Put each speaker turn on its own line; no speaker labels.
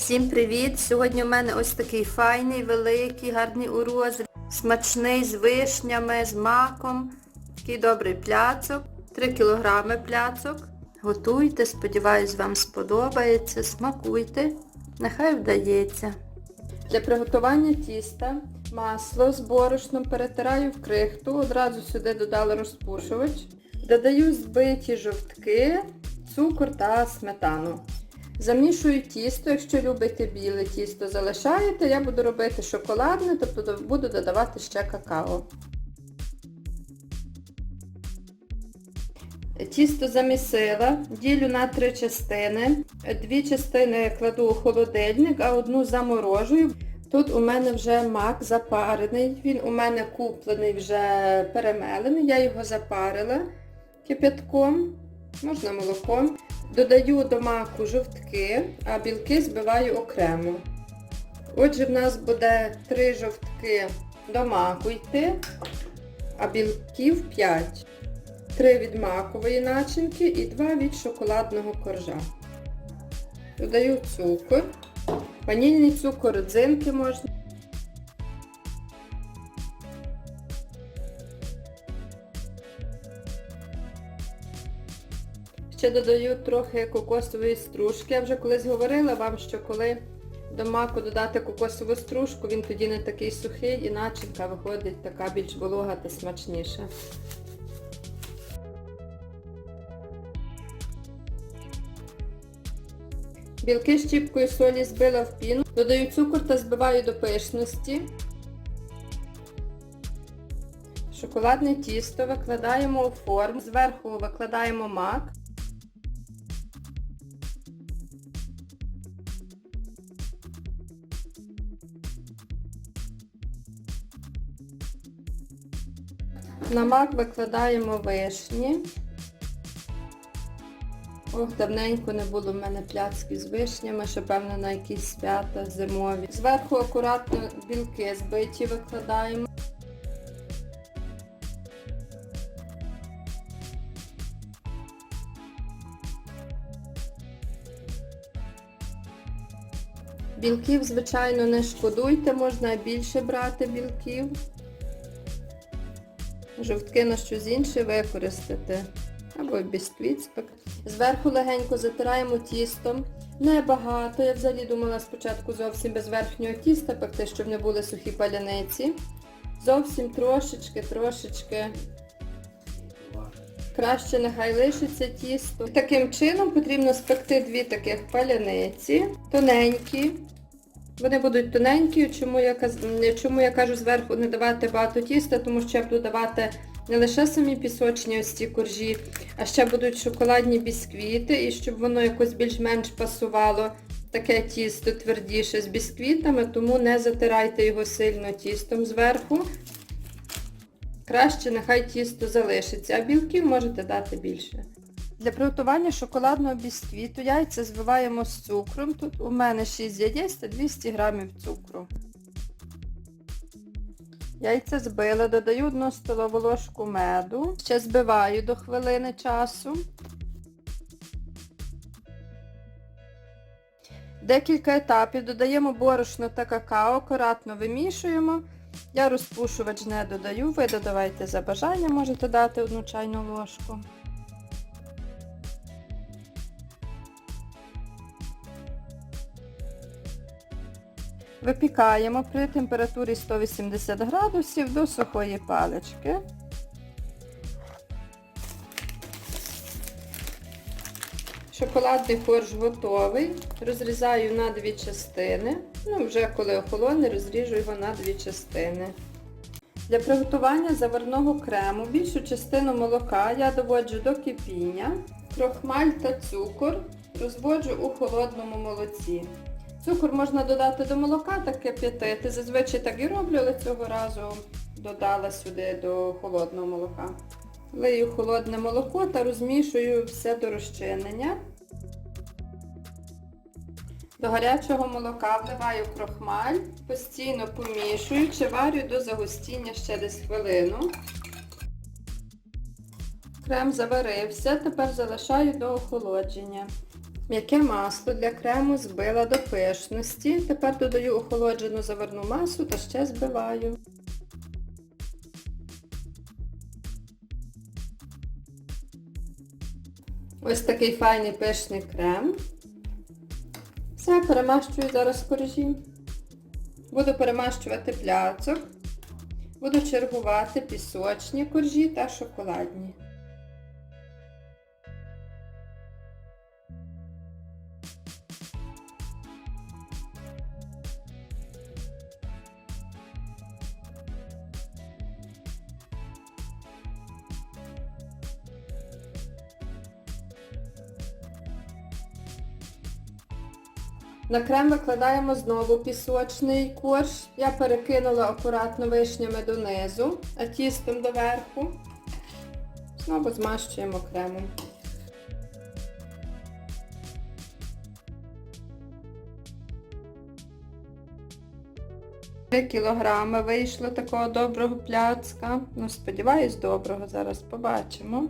Всім привіт! Сьогодні у мене ось такий файний, великий, гарний у смачний з вишнями, з маком. Такий добрий пляцок. 3 кілограми пляцок. Готуйте, сподіваюсь, вам сподобається. Смакуйте. Нехай вдається. Для приготування тіста масло з борошном перетираю в крихту, одразу сюди додала розпушувач. Додаю збиті жовтки, цукор та сметану. Замішую тісто, якщо любите біле тісто, залишаєте. Я буду робити шоколадне, тобто буду додавати ще какао. Тісто замісила, ділю на три частини. Дві частини кладу у холодильник, а одну заморожую. Тут у мене вже мак запарений, він у мене куплений вже перемелений, я його запарила кипятком, можна молоком. Додаю до маку жовтки, а білки збиваю окремо. Отже, в нас буде 3 жовтки до маку йти, а білків 5. 3 від макової начинки і 2 від шоколадного коржа. Додаю цукор. Ванільний цукор, родзинки можна. Ще додаю трохи кокосової стружки. Я вже колись говорила вам, що коли до маку додати кокосову стружку, він тоді не такий сухий і начинка виходить така більш волога та смачніша. Білки щіпкою солі збила в піну. Додаю цукор та збиваю до пишності. Шоколадне тісто викладаємо у форму. Зверху викладаємо мак. На мак викладаємо вишні. Ох, давненько не було в мене пляцки з вишнями, що певно на якісь свята зимові. Зверху акуратно білки збиті викладаємо. Білків, звичайно, не шкодуйте, можна більше брати білків. Жовтки на щось інше використати. Або бісквіт. Зверху легенько затираємо тістом. Небагато. Я взагалі думала спочатку зовсім без верхнього тіста пекти, щоб не були сухі паляниці. Зовсім трошечки, трошечки. Краще нехай лишиться тісто. Таким чином потрібно спекти дві таких паляниці, тоненькі. Вони будуть тоненькі, чому я, чому я кажу зверху не давати багато тіста, тому що я буду давати не лише самі пісочні ось ці коржі, а ще будуть шоколадні бісквіти, і щоб воно якось більш-менш пасувало таке тісто твердіше з бісквітами, тому не затирайте його сильно тістом зверху. Краще нехай тісто залишиться, а білків можете дати більше. Для приготування шоколадного бісквіту яйця збиваємо з цукром. Тут у мене 6 яєць та 200 г цукру. Яйця збила, додаю 1 столову ложку меду. Ще збиваю до хвилини часу. Декілька етапів додаємо борошно та какао, акуратно вимішуємо. Я розпушувач не додаю, ви додавайте за бажання, можете дати одну чайну ложку. Випікаємо при температурі 180 градусів до сухої палички. Шоколадний корж готовий. Розрізаю на дві частини. Ну, вже коли охолоне, розріжу його на дві частини. Для приготування заварного крему більшу частину молока я доводжу до кипіння, крохмаль та цукор розводжу у холодному молоці. Цукор можна додати до молока та кип'ятити. Зазвичай так і роблю, але цього разу додала сюди до холодного молока. Лию холодне молоко та розмішую все до розчинення. До гарячого молока вливаю крохмаль, постійно помішуючи, варю до загустіння ще десь хвилину. Крем заварився, тепер залишаю до охолодження. М'яке масло для крему збила до пишності. Тепер додаю охолоджену заварну масу та ще збиваю. Ось такий файний пишний крем. Все, перемащую зараз коржі. Буду перемащувати пляцок. Буду чергувати пісочні коржі та шоколадні. На крем викладаємо знову пісочний корж. Я перекинула акуратно вишнями донизу, а тістом доверху. Знову змащуємо кремом. 3 кілограми вийшло такого доброго пляцка. Ну, сподіваюсь, доброго, зараз побачимо.